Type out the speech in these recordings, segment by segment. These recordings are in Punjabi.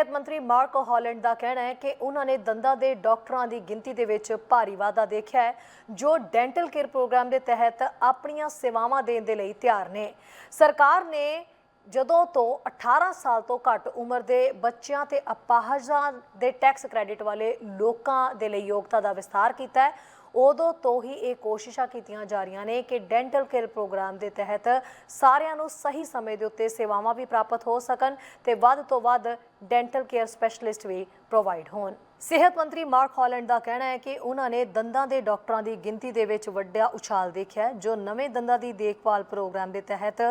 ਸਿਹਤ ਮੰਤਰੀ ਮਾਰਕ ਹਾਲੈਂਡ ਦਾ ਕਹਿਣਾ ਹੈ ਕਿ ਉਹਨਾਂ ਨੇ ਦੰਦਾਂ ਦੇ ਡਾਕਟਰਾਂ ਦੀ ਗਿਣਤੀ ਦੇ ਵਿੱਚ ਭਾਰੀ ਵਾਧਾ ਦੇਖਿਆ ਹੈ, ਜੋ ਡੈਂਟਲ ਕੇਅਰ ਪ੍ਰੋਗਰਾਮ ਦੇ ਤਹਿਤ ਆਪਣੀਆਂ ਸੇਵਾਵਾਂ ਦੇਣ ਦੇ ਲਈ ਤਿਆਰ ਨੇ। ਸਰਕਾਰ ਨੇ ਜਦੋਂ ਤੋਂ 18 ਸਾਲ ਤੋਂ ਘੱਟ ਉਮਰ ਦੇ ਬੱਚਿਆਂ ਤੇ ਅਪਾਹਜਾਂ ਦੇ ਟੈਕਸ ਕ੍ਰੈਡਿਟ ਵਾਲੇ ਲੋਕਾਂ ਦੇ ਲਈ ਯੋਗਤਾ ਦਾ ਵਿਸਥਾਰ ਕੀਤਾ ਹੈ ਉਦੋਂ ਤੋਂ ਹੀ ਇਹ ਕੋਸ਼ਿਸ਼ਾਂ ਕੀਤੀਆਂ ਜਾ ਰਹੀਆਂ ਨੇ ਕਿ ਡੈਂਟਲ ਕੇਅਰ ਪ੍ਰੋਗਰਾਮ ਦੇ ਤਹਿਤ ਸਾਰਿਆਂ ਨੂੰ ਸਹੀ ਸਮੇਂ ਦੇ ਉੱਤੇ ਸੇਵਾਵਾਂ ਵੀ ਪ੍ਰਾਪਤ ਹੋ ਸਕਣ ਤੇ ਵੱਧ ਤੋਂ ਵੱਧ ਡੈਂਟਲ ਕੇਅਰ ਸਪੈਸ਼ਲਿਸਟ ਵੀ ਪ੍ਰੋਵਾਈਡ ਹੋਣ। ਸਿਹਤ ਮੰਤਰੀ ਮਾਰਕ ਹਾਲੈਂਡ ਦਾ ਕਹਿਣਾ ਹੈ ਕਿ ਉਹਨਾਂ ਨੇ ਦੰਦਾਂ ਦੇ ਡਾਕਟਰਾਂ ਦੀ ਗਿਣਤੀ ਦੇ ਵਿੱਚ ਵੱਡਾ ਉਛਾਲ ਦੇਖਿਆ ਜੋ ਨਵੇਂ ਦੰਦਾਂ ਦੀ ਦੇਖਭਾਲ ਪ੍ਰੋਗਰਾਮ ਦੇ ਤਹਿਤ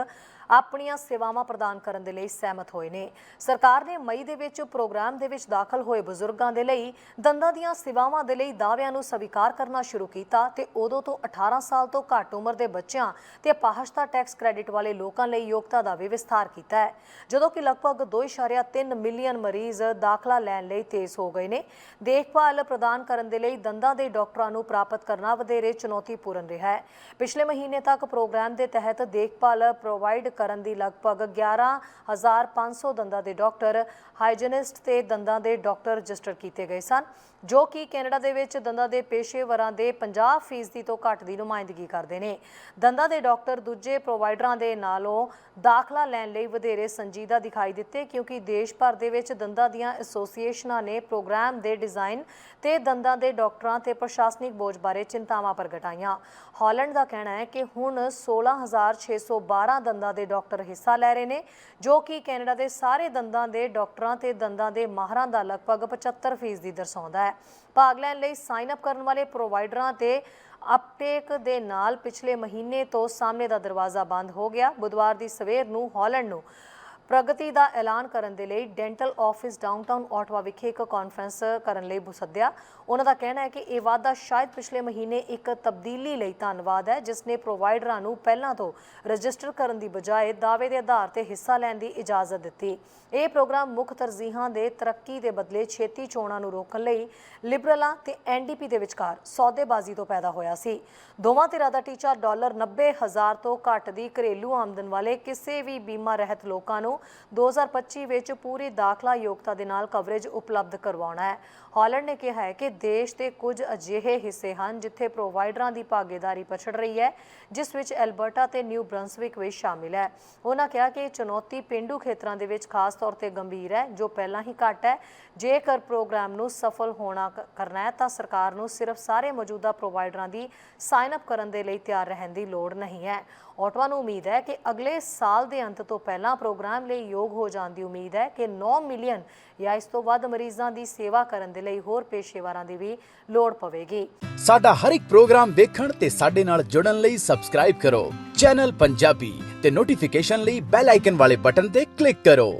ਆਪਣੀਆਂ ਸੇਵਾਵਾਂ ਪ੍ਰਦਾਨ ਕਰਨ ਦੇ ਲਈ ਸਹਿਮਤ ਹੋਏ ਨੇ। ਸਰਕਾਰ ਨੇ ਮਈ ਦੇ ਵਿੱਚ ਪ੍ਰੋਗਰਾਮ ਦੇ ਵਿੱਚ ਦਾਖਲ ਹੋਏ ਬਜ਼ੁਰਗਾਂ ਦੇ ਲਈ ਦੰਦਾਂ ਦੀਆਂ ਸੇਵਾਵਾਂ ਦੇ ਲਈ ਦਾਅਵਿਆਂ ਨੂੰ ਸਵੀਕਾਰ ਕਰਨਾ ਸ਼ੁਰੂ ਕੀਤਾ ਤੇ ਉਦੋਂ ਤੋਂ 18 ਸਾਲ ਤੋਂ ਘੱਟ ਉਮਰ ਦੇ ਬੱਚਿਆਂ ਤੇ ਅਪਾਹਜਤਾ ਟੈਕਸ ਕ੍ਰੈਡਿਟ ਵਾਲੇ ਲੋਕਾਂ ਲਈ ਯੋਗਤਾ ਦਾ ਵੀ ਵਿਸਥਾਰ ਕੀਤਾ ਹੈ। ਜਦੋਂ ਕਿ ਲਗਭਗ 2.3 ਮਿਲੀਅਨ ਮਰੀਜ਼ ਦਾਖਲਾ ਲੈਣ ਲਈ ਤੇਜ਼ ਹੋ ਗਏ ਨੇ। ਦੇਖਭਾਲ ਪ੍ਰਦਾਨ ਕਰਨ ਦੇ ਲਈ ਦੰਦਾਂ ਦੇ ਡਾਕਟਰਾਂ ਨੂੰ ਪ੍ਰਾਪਤ ਕਰਨਾ ਵਧੇਰੇ ਚੁਣੌਤੀਪੂਰਨ ਰਿਹਾ ਹੈ। ਪਿਛਲੇ ਮਹੀਨੇ ਤੱਕ ਪ੍ਰੋਗਰਾਮ ਦੇ ਤਹਿਤ ਦੇਖਭਾਲ ਪ੍ਰੋਵਾਈਡ ਕਰਨ ਦੀ ਲਗਭਗ 11500 ਦੰਦਾਂ ਦੇ ਡਾਕਟਰ, ਹਾਈਜੀਨਿਸਟ ਤੇ ਦੰਦਾਂ ਦੇ ਡਾਕਟਰ ਰਜਿਸਟਰ ਕੀਤੇ ਗਏ ਸਨ, ਜੋ ਕਿ ਕੈਨੇਡਾ ਦੇ ਵਿੱਚ ਦੰਦਾਂ ਦੇ ਪੇਸ਼ੇਵਰਾਂ ਦੇ 50% ਫੀਸਦੀ ਤੋਂ ਘੱਟ ਦੀ ਨੁਮਾਇੰਦਗੀ ਕਰਦੇ ਨੇ। ਦੰਦਾਂ ਦੇ ਡਾਕਟਰ ਦੂਜੇ ਪ੍ਰੋਵਾਈਡਰਾਂ ਦੇ ਨਾਲੋਂ ਦਾਖਲਾ ਲੈਣ ਲਈ ਵਧੇਰੇ ਸੰਜੀਦਾ ਦਿਖਾਈ ਦਿੱਤੇ, ਕਿਉਂਕਿ ਦੇਸ਼ ਭਰ ਦੇ ਵਿੱਚ ਦੰਦਾਂ ਦੀਆਂ ਐਸੋਸੀਏਸ਼ਨਾਂ ਨੇ ਪ੍ਰੋਗਰਾਮ ਦੇ ਡਿਜ਼ਾਈਨ ਤੇ ਦੰਦਾਂ ਦੇ ਡਾਕਟਰਾਂ ਤੇ ਪ੍ਰਸ਼ਾਸਨਿਕ ਬੋਝ ਬਾਰੇ ਚਿੰਤਾਵਾਂ ਪ੍ਰਗਟਾਈਆਂ। ਹਾਲੈਂਡ ਦਾ ਕਹਿਣਾ ਹੈ ਕਿ ਹੁਣ 16612 ਦੰਦਾਂ ਦੇ ਡਾਕਟਰ ਹਿੱਸਾ ਲੈ ਰਹੇ ਨੇ, ਜੋ ਕਿ ਕੈਨੇਡਾ ਦੇ ਸਾਰੇ ਦੰਦਾਂ ਦੇ ਡਾਕਟਰਾਂ ਤੇ ਦੰਦਾਂ ਦੇ ਮਾਹਰਾਂ ਦਾ ਲਗਭਗ 75% ਫੀਸਦੀ ਦਰਸਾਉਂਦਾ ਹੈ। ਭਾਗ ਲੈਣ ਲਈ ਸਾਈਨ ਅਪ ਕਰਨ ਵਾਲੇ ਪ੍ਰੋਵਾਈਡਰਾਂ ਤੇ ਅਪਟੇਕ ਦੇ ਨਾਲ ਪਿਛਲੇ ਮਹੀਨੇ ਤੋਂ ਸਾਹਮਣੇ ਦਾ ਦਰਵਾਜ਼ਾ ਬੰਦ ਹੋ ਗਿਆ। ਬੁੱਧਵਾਰ ਦੀ ਸਵੇਰ ਨੂੰ ਹਾਲੈਂਡ ਨੂੰ ਪ੍ਰਗਤੀ ਦਾ ਐਲਾਨ ਕਰਨ ਦੇ ਲਈ ਡੈਂਟਲ ਆਫਿਸ ਡਾਊਨਟਾਊਨ ਆਟਵਾ ਵਿਖੇ ਇੱਕ ਕਾਨਫਰੰਸ ਕਰਨ ਲਈ ਬੁਸੱਦਿਆ ਉਹਨਾਂ ਦਾ ਕਹਿਣਾ ਹੈ ਕਿ ਇਹ ਵਾਅਦਾ ਸ਼ਾਇਦ ਪਿਛਲੇ ਮਹੀਨੇ ਇੱਕ ਤਬਦੀਲੀ ਲਈ ਧੰਨਵਾਦ ਹੈ, ਜਿਸ ਨੇ ਪ੍ਰੋਵਾਈਡਰਾਂ ਨੂੰ ਪਹਿਲਾਂ ਤੋਂ ਰਜਿਸਟਰ ਕਰਨ ਦੀ ਬਜਾਏ ਦਾਅਵੇ ਦੇ ਆਧਾਰ ਤੇ ਹਿੱਸਾ ਲੈਣ ਦੀ ਇਜਾਜ਼ਤ ਦਿੱਤੀ। ਇਹ ਪ੍ਰੋਗਰਾਮ ਮੁੱਖ ਤਰਜੀਹਾਂ ਦੇ ਤਰੱਕੀ ਦੇ ਬਦਲੇ ਛੇਤੀ ਚੋਣਾਂ ਨੂੰ ਰੋਕਣ ਲਈ ਲਿਬਰਲਾਂ ਤੇ ਐਨਡੀਪੀ ਦੇ ਵਿਚਕਾਰ ਸੌਦੇਬਾਜ਼ੀ ਤੋਂ ਪੈਦਾ ਹੋਇਆ ਸੀ। ਦੋਵਾਂ ਧਿਰਾਂ ਦਾ ਟੀਚਾ ਡਾਲਰ 90000 ਤੋਂ ਘੱਟ ਦੀ ਘਰੇਲੂ ਆਮਦਨ ਵਾਲੇ ਕਿਸੇ ਵੀ ਬੀਮਾ ਰਹਿਤ ਲੋਕਾਂ ਨੂੰ 2025 ਵਿੱਚ ਪੂਰੀ ਦਾਖਲਾ ਯੋਗਤਾ ਦੇ ਨਾਲ ਕਵਰੇਜ ਉਪਲਬਧ ਕਰਵਾਉਣਾ ਹੈ। ਹਾਲੈਂਡ ਨੇ ਕਿਹਾ ਹੈ ਕਿ ਦੇਸ਼ ਦੇ ਕੁਝ ਅਜਿਹੇ ਹਿੱਸੇ ਹਨ ਜਿੱਥੇ ਪ੍ਰੋਵਾਈਡਰਾਂ ਦੀ ਭਾਗੀਦਾਰੀ ਪਛੜ ਰਹੀ ਹੈ, ਜਿਸ ਵਿੱਚ ਐਲਬਰਟਾ ਤੇ ਨਿਊ ਬ੍ਰੰਸਵਿਕ ਵੀ ਸ਼ਾਮਿਲ ਹੈ। ਉਹਨਾਂ ਕਿਹਾ ਕਿ ਇਹ ਚੁਣੌਤੀ ਪਿੰਡੂ ਖੇਤਰਾਂ ਦੇ ਵਿੱਚ ਖਾਸ ਤੌਰ ਤੇ ਗੰਭੀਰ ਹੈ, ਜੋ ਪਹਿਲਾਂ ਹੀ ਘੱਟ ਹੈ। ਜੇਕਰ ਪ੍ਰੋਗਰਾਮ ਨੂੰ ਸਫਲ ਹੋਣਾ ਕਰਨਾ ਹੈ, ਤਾਂ ਸਰਕਾਰ ਨੂੰ ਸਿਰਫ ਸਾਰੇ ਮੌਜੂਦਾ ਪ੍ਰੋਵਾਈਡਰਾਂ ਦੀ ਸਾਈਨ ਅਪ ਕਰਨ ਦੇ ਲਈ ਤਿਆਰ ਰਹਿਣ ਦੀ ਲੋੜ ਨਹੀਂ ਹੈ। ਆਟਵਾ ਨੂੰ ਉਮੀਦ ਹੈ ਕਿ ਅਗਲੇ ਸਾਲ ਦੇ ਅੰਤ ਤੋਂ ਪਹਿਲਾਂ ਪ੍ਰੋਗਰਾਮ ਲਈ ਯੋਗ ਹੋ ਜਾਣ ਦੀ ਉਮੀਦ ਹੈ ਕਿ 9 ਮਿਲੀਅਨ ਜਾਂ ਇਸ ਤੋਂ ਵੱਧ ਮਰੀਜ਼ਾਂ ਦੀ ਸੇਵਾ ਕਰਨ ਦੇ ਲਈ ਹੋਰ ਪੇਸ਼ੇਵਰਾਂ ਦੀ ਵੀ ਲੋੜ ਪਵੇਗੀ। ਸਾਡਾ ਹਰ ਇੱਕ ਪ੍ਰੋਗਰਾਮ ਦੇਖਣ ਤੇ ਸਾਡੇ ਨਾਲ ਜੁੜਨ ਲਈ ਸਬਸਕ੍ਰਾਈਬ ਕਰੋ। ਚੈਨਲ ਪੰਜਾਬੀ ਤੇ ਨੋਟੀਫਿਕੇਸ਼ਨ ਲਈ ਬੈਲ ਆਈਕਨ ਵਾਲੇ ਬਟਨ ਤੇ ਕਲਿੱਕ ਕਰੋ।